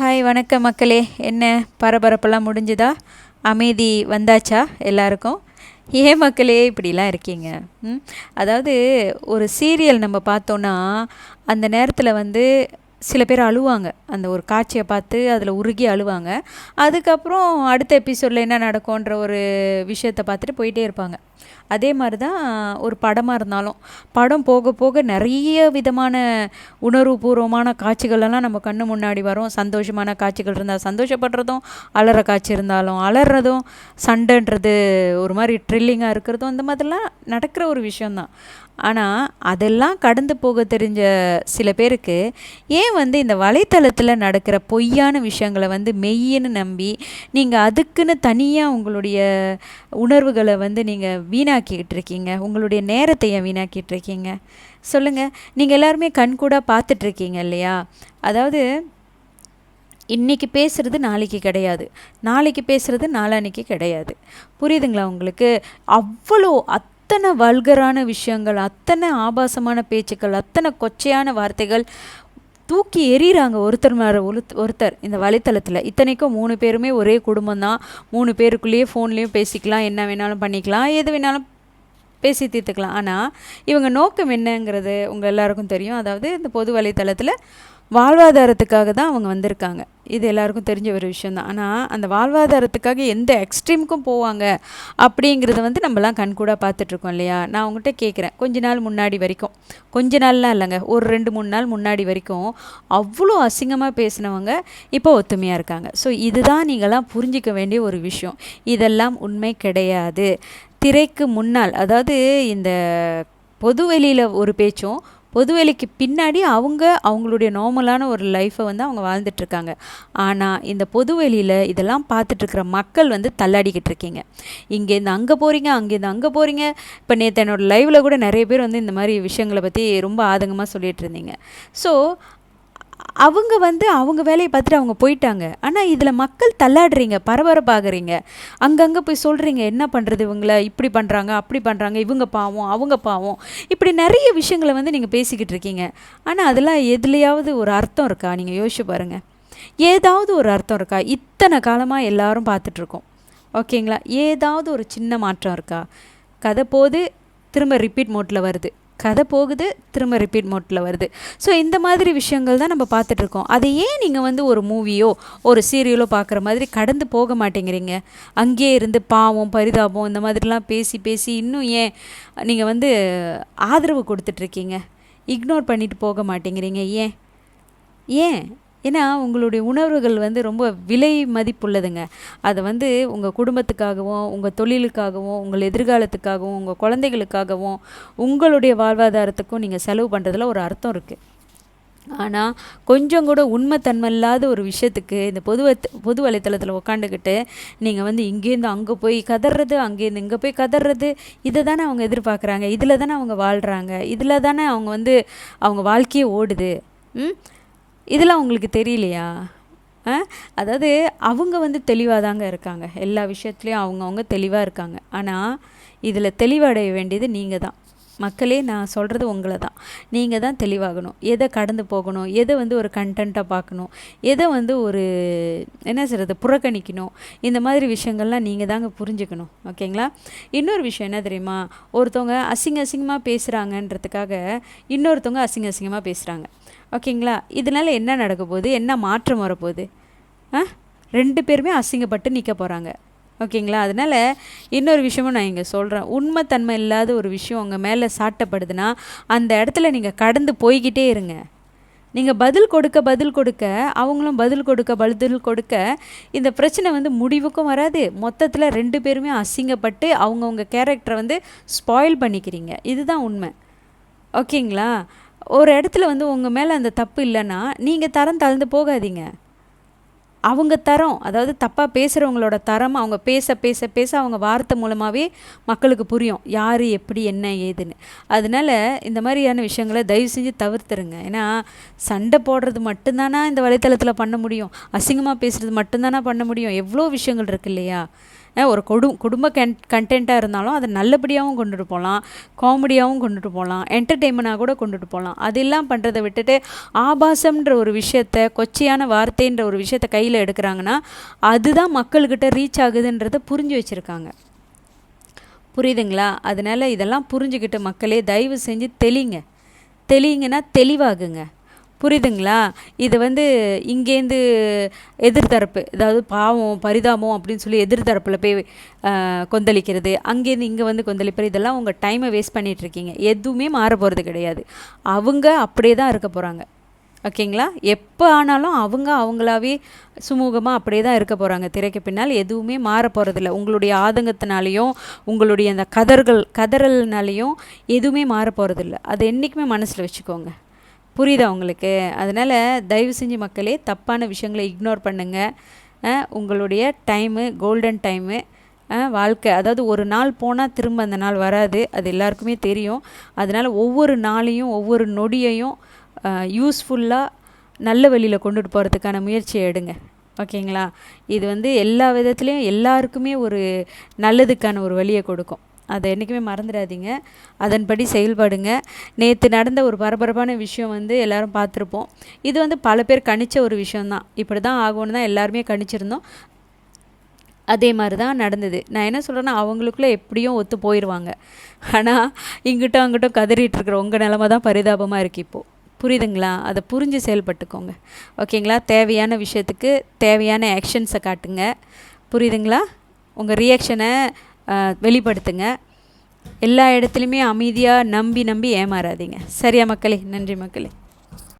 Hi வணக்கம் மக்களே. என்ன பரபரப்பெல்லாம் முடிஞ்சுதா? அமைதி வந்தாச்சா எல்லாருக்கும்? ஏன் மக்களே இப்படிலாம் இருக்கீங்க? ம்? அதாவது ஒரு சீரியல் நம்ம பார்த்தோன்னா அந்த நேரத்தில் வந்து சில பேர் அழுவாங்க. அந்த ஒரு காட்சியை பார்த்து அதில் உருகி அழுவாங்க. அதுக்கப்புறம் அடுத்த எபிசோடில் என்ன நடக்கும்ன்ற ஒரு விஷயத்தை பார்த்துட்டு போயிட்டே இருப்பாங்க. அதே மாதிரி தான் ஒரு படமாக இருந்தாலும் படம் போக போக நிறைய விதமான உணர்வுபூர்வமான காட்சிகளெல்லாம் நம்ம கண்ணு முன்னாடி வரும். சந்தோஷமான காட்சிகள் இருந்தால் சந்தோஷப்படுறதும் அலற காட்சி இருந்தாலும் அலறதும் சண்டைன்றது ஒரு மாதிரி ட்ரில்லிங்காக இருக்கிறதும் இந்த மாதிரிலாம் நடக்கிற ஒரு விஷயந்தான் ஆனால் அதெல்லாம் கடந்து போக தெரிஞ்ச சில பேருக்கு ஏன் வந்து இந்த வலைத்தளத்தில் நடக்கிற பொய்யான விஷயங்களை வந்து மெய்யன்னு நம்பி நீங்கள் அதுக்குன்னு தனியாக உங்களுடைய உணர்வுகளை வந்து நீங்கள் வீணாக்கிட்டு இருக்கீங்க உங்களுடைய நேரத்தை ஏன் வீணாக்கிட்டு இருக்கீங்க சொல்லுங்கள் நீங்கள் எல்லாருமே கண்கூடாக பார்த்துட்ருக்கீங்க இல்லையா? அதாவது இன்றைக்கி பேசுகிறது நாளைக்கு கிடையாது. நாளைக்கு பேசுகிறது நாளான்னைக்கு கிடையாது. புரியுதுங்களா உங்களுக்கு? அவ்வளோ அத்தனை வல்கரான விஷயங்கள் அத்தனை ஆபாசமான பேச்சுக்கள் அத்தனை கொச்சையான வார்த்தைகள் தூக்கி எறிகிறாங்க ஒருத்தர் மேலே ஒருத்தர் இந்த வலைத்தளத்தில். இத்தனைக்கும் மூணு பேருமே ஒரே குடும்பம் தான் மூணு பேருக்குள்ளேயே ஃபோன்லேயும் பேசிக்கலாம். என்ன வேணாலும் பண்ணிக்கலாம். எது வேணாலும் பேசி தீர்த்துக்கலாம். ஆனால் இவங்க நோக்கம் என்னங்கிறது உங்கள் எல்லாருக்கும் தெரியும். அதாவது இந்த பொது வலைத்தளத்தில் வாழ்வாதாரத்துக்காக தான் அவங்க வந்திருக்காங்க. இது எல்லாருக்கும் தெரிஞ்ச ஒரு விஷயந்தான் ஆனால் அந்த வாழ்வாதாரத்துக்காக எந்த எக்ஸ்ட்ரீமுக்கும் போவாங்க அப்படிங்கிறத வந்து நம்மலாம் கண்கூடாக பார்த்துட்ருக்கோம் இல்லையா? நான் உங்கள்கிட்ட கேட்குறேன். கொஞ்ச நாள் முன்னாடி வரைக்கும். கொஞ்ச நாள்லாம் இல்லைங்க. ஒரு ரெண்டு மூணு நாள் முன்னாடி வரைக்கும் அவ்வளோ அசிங்கமாக பேசினவங்க இப்போ ஒத்துமையாக இருக்காங்க. ஸோ இதுதான் நீங்களாம் புரிஞ்சிக்க வேண்டிய ஒரு விஷயம். இதெல்லாம் உண்மை கிடையாது. திரைக்கு முன்னால் அதாவது இந்த பொதுவெளியில் ஒரு பேச்சும் பொதுவெளிக்கு பின்னாடி அவங்க அவங்களுடைய நார்மலான ஒரு லைஃப்பை வந்து அவங்க வாழ்ந்துட்டுருக்காங்க. ஆனால் இந்த பொதுவெளியில் இதெல்லாம் பார்த்துட்ருக்குற மக்கள் வந்து தள்ளாடிக்கிட்டு இருக்கீங்க இங்கேருந்து அங்கே போகிறீங்க அங்கேருந்து அங்கே போகிறீங்க இப்போ நேற்று என்னோடய லைவில் கூட நிறைய பேர் வந்து இந்த மாதிரி விஷயங்களை பற்றி ரொம்ப ஆதங்கமாக சொல்லிகிட்டு இருந்தீங்க ஸோ அவங்க வந்து அவங்க வேலையை பார்த்துட்டு அவங்க போயிட்டாங்க. ஆனால் இதில் மக்கள் தள்ளாடுறீங்க பரபரப்பாகிறீங்க. அங்கங்கே போய் சொல்கிறீங்க என்ன பண்ணுறது இவங்கள? இப்படி பண்ணுறாங்க அப்படி பண்ணுறாங்க இவங்க பாவம் அவங்க பாவம். இப்படி நிறைய விஷயங்களை வந்து நீங்கள் பேசிக்கிட்டு இருக்கீங்க. ஆனால் அதெல்லாம் எதுலையாவது ஒரு அர்த்தம் இருக்கா? நீங்கள் யோசிச்சு பாருங்கள் ஏதாவது ஒரு அர்த்தம் இருக்கா? இத்தனை காலமாக எல்லாரும் பார்த்துட்ருக்கோம் ஓகேங்களா? ஏதாவது ஒரு சின்ன மாற்றம் இருக்கா? கதை போது திரும்ப ரிப்பீட் மோட்டில் வருது. கதை போகுது திரும்ப ரிப்பீட் மோட்டில் வருது. ஸோ இந்த மாதிரி விஷயங்கள் தான் நம்ம பார்த்துட்ருக்கோம். அதை ஏன் நீங்கள் வந்து ஒரு மூவியோ ஒரு சீரியலோ பார்க்குற மாதிரி கடந்து போக மாட்டேங்கிறீங்க? அங்கேயே இருந்து பாவம் பரிதாபம் இந்த மாதிரிலாம் பேசி பேசி இன்னும் ஏன் நீங்கள் வந்து ஆதரவு கொடுத்துட்ருக்கீங்க? இக்னோர் பண்ணிட்டு போக மாட்டேங்கிறீங்க ஏன்? ஏன்? ஏன்னா உங்களுடைய உணர்வுகள் வந்து ரொம்ப விலை மதிப்புள்ளதுங்க. அதை வந்து உங்கள் குடும்பத்துக்காகவும் உங்கள் தொழிலுக்காகவும் உங்கள் எதிர்காலத்துக்காகவும் உங்கள் குழந்தைகளுக்காகவும் உங்களுடைய வாழ்வாதாரத்துக்கும் நீங்கள் செலவு பண்ணுறதுல ஒரு அர்த்தம் இருக்குது ஆனால் கொஞ்சம் கூட உண்மைத்தன்மை இல்லாத ஒரு விஷயத்துக்கு இந்த பொது பொது வலைத்தளத்தில் உக்காண்டுக்கிட்டு நீங்கள் வந்து இங்கேருந்து அங்கே போய் கதறது அங்கேருந்து இங்கே போய் கதறது இதை தானே அவங்க எதிர்பார்க்குறாங்க. இதில் தானே அவங்க வாழ்கிறாங்க இதில் தானே அவங்க வந்து அவங்க வாழ்க்கையே ஓடுது. ம்? இதெல்லாம் உங்களுக்கு தெரியலையா? அதாவது அவங்க வந்து தெளிவாக தாங்க இருக்காங்க. எல்லா விஷயத்துலேயும் அவங்கவுங்க தெளிவாக இருக்காங்க. ஆனால் இதில் தெளிவடைய வேண்டியது நீங்கள் தான் மக்களே நான் சொல்கிறது உங்களை தான் நீங்கள் தான் தெளிவாகணும். எதை கடந்து போகணும்? எதை வந்து ஒரு கண்டென்ட்டாக பார்க்கணும்? எதை வந்து ஒரு என்ன சொல்கிறது புறக்கணிக்கணும்? இந்த மாதிரி விஷயங்கள்லாம் நீங்கள் தாங்க புரிஞ்சுக்கணும். ஓகேங்களா? இன்னொரு விஷயம் என்ன தெரியுமா? ஒருத்தவங்க அசிங்க அசிங்கமாக பேசுகிறாங்கன்றதுக்காக இன்னொருத்தவங்க அசிங்க அசிங்கமாக பேசுகிறாங்க ஓகேங்களா? இதனால் என்ன நடக்க போகுது? என்ன மாற்றம் வரப்போகுது? ஆ? ரெண்டு பேருமே அசிங்கப்பட்டு நிற்க போகிறாங்க ஓகேங்களா? அதனால் இன்னொரு விஷயமும் நான் இங்கே சொல்கிறேன் உண்மைத்தன்மை இல்லாத ஒரு விஷயம் உங்கள் மேலே சாட்டப்படுதுன்னா அந்த இடத்துல நீங்கள் கடந்து போய்கிட்டே இருங்க. நீங்கள் பதில் கொடுக்க பதில் கொடுக்க அவங்களும் பதில் கொடுக்க பதில் கொடுக்க இந்த பிரச்சனை வந்து முடிவுக்கும் வராது. மொத்தத்தில் ரெண்டு பேருமே அசிங்கப்பட்டு அவங்கவுங்க கேரக்டரை வந்து ஸ்பாயில் பண்ணிக்கிறீங்க. இதுதான் உண்மை. ஓகேங்களா? ஒரு இடத்துல வந்து உங்கள் மேலே அந்த தப்பு இல்லைன்னா நீங்கள் தரம் தளர்ந்து போகாதீங்க. அவங்க தரம் அதாவது தப்பாக பேசுகிறவங்களோட தரம் அவங்க பேச பேச பேச அவங்க வார்த்தை மூலமாகவே மக்களுக்கு புரியும். யார் எப்படி என்ன ஏதுன்னு. அதனால் இந்த மாதிரியான விஷயங்களை தயவு செஞ்சு தவிர்த்துருங்க. ஏன்னா சண்டை போடுறது மட்டும்தானா இந்த வலைத்தளத்தில் பண்ண முடியும்? அசிங்கமாக பேசுகிறது மட்டும்தானா பண்ண முடியும்? எவ்வளோ விஷயங்கள் இருக்கு இல்லையா? ஒரு கொடு குடும்ப கன் கண்டென்ட்டாக இருந்தாலும் அதை நல்லபடியாகவும் கொண்டுட்டு போகலாம் காமெடியாகவும் கொண்டுட்டு போகலாம் என்டர்டெயின்மெண்ட்டாக கூட கொண்டுட்டு போகலாம் அதெல்லாம் பண்ணுறதை விட்டுட்டு ஆபாசம்ன்ற ஒரு விஷயத்த கொச்சையான வார்த்தைன்ற ஒரு விஷயத்த கையில் எடுக்கிறாங்கன்னா அதுதான் மக்கள்கிட்ட ரீச் ஆகுதுன்றதை புரிஞ்சு வச்சுருக்காங்க. புரியுதுங்களா? அதனால் இதெல்லாம் புரிஞ்சுக்கிட்டு மக்களே தயவு செஞ்சு தெளிங்க. தெளிங்கன்னா தெளிவாகுங்க. புரியுதுங்களா? இது வந்து இங்கேருந்து எதிர்தரப்பு அதாவது பாவம் பரிதாபம் அப்படின்னு சொல்லி எதிர்தரப்பில் போய் கொந்தளிக்கிறது. அங்கேருந்து இங்கே வந்து கொந்தளிப்பது இதெல்லாம் உங்கள் டைமை வேஸ்ட் பண்ணிகிட்ருக்கீங்க இருக்கீங்க எதுவுமே மாற போகிறது கிடையாது. அவங்க அப்படியே தான் இருக்க போகிறாங்க ஓகேங்களா? எப்போ ஆனாலும் அவங்க அவங்களாவே சுமூகமாக அப்படியே தான் இருக்க போகிறாங்க திரைக்கு பின்னால் எதுவுமே மாற போகிறதில்ல உங்களுடைய ஆதங்கத்தினாலேயும் உங்களுடைய அந்த கதர்கள் கதறல்னாலேயும் எதுவுமே மாற போகிறதில்ல அதை என்றைக்குமே மனசில் வச்சுக்கோங்க. புரியுதா உங்களுக்கு? அதனால் தயவு செஞ்சு மக்களே தப்பான விஷயங்களை இக்னோர் பண்ணுங்கள் உங்களுடைய டைமு கோல்டன் டைமு வாழ்க்கை. அதாவது ஒரு நாள் போனால் திரும்ப அந்த நாள் வராது. அது எல்லாருக்குமே தெரியும். அதனால் ஒவ்வொரு நாளையும் ஒவ்வொரு நொடியையும் யூஸ்ஃபுல்லாக நல்ல வழியில் கொண்டுட்டு போகிறதுக்கான முயற்சியை எடுங்க. ஓகேங்களா? இது வந்து எல்லா விதத்துலேயும் எல்லாருக்குமே ஒரு நல்லதுக்கான ஒரு வழியை கொடுக்கும். அதை என்றைக்குமே மறந்துடாதீங்க. அதன்படி செயல்படுங்க. நேற்று நடந்த ஒரு பரபரப்பான விஷயம் வந்து எல்லோரும் பார்த்துருப்போம். இது வந்து பல பேர் கணிச்ச ஒரு விஷயம்தான். இப்படி தான் ஆகும்னு தான் எல்லாருமே கணிச்சிருந்தோம். அதே மாதிரி தான் நடந்தது. நான் என்ன சொல்கிறேன்னா அவங்களுக்குள்ளே எப்படியும் ஒத்து போயிடுவாங்க ஆனால் இங்கிட்டும் அங்கிட்டும் கதறிட்டு இருக்கிற உங்கள் நிலமை தான் பரிதாபமாக இருக்குது இப்போது புரியுதுங்களா? அதை புரிஞ்சு செயல்பட்டுக்கோங்க. ஓகேங்களா? தேவையான விஷயத்துக்கு தேவையான ஆக்ஷன்ஸை காட்டுங்க. புரியுதுங்களா? உங்கள் ரியாக்ஷனை வெளிப்படுத்துங்க. எல்லா இடத்துலையுமே அமைதியாக நம்பி நம்பி ஏமாறாதீங்க. சரியா மக்களே? நன்றி மக்களே.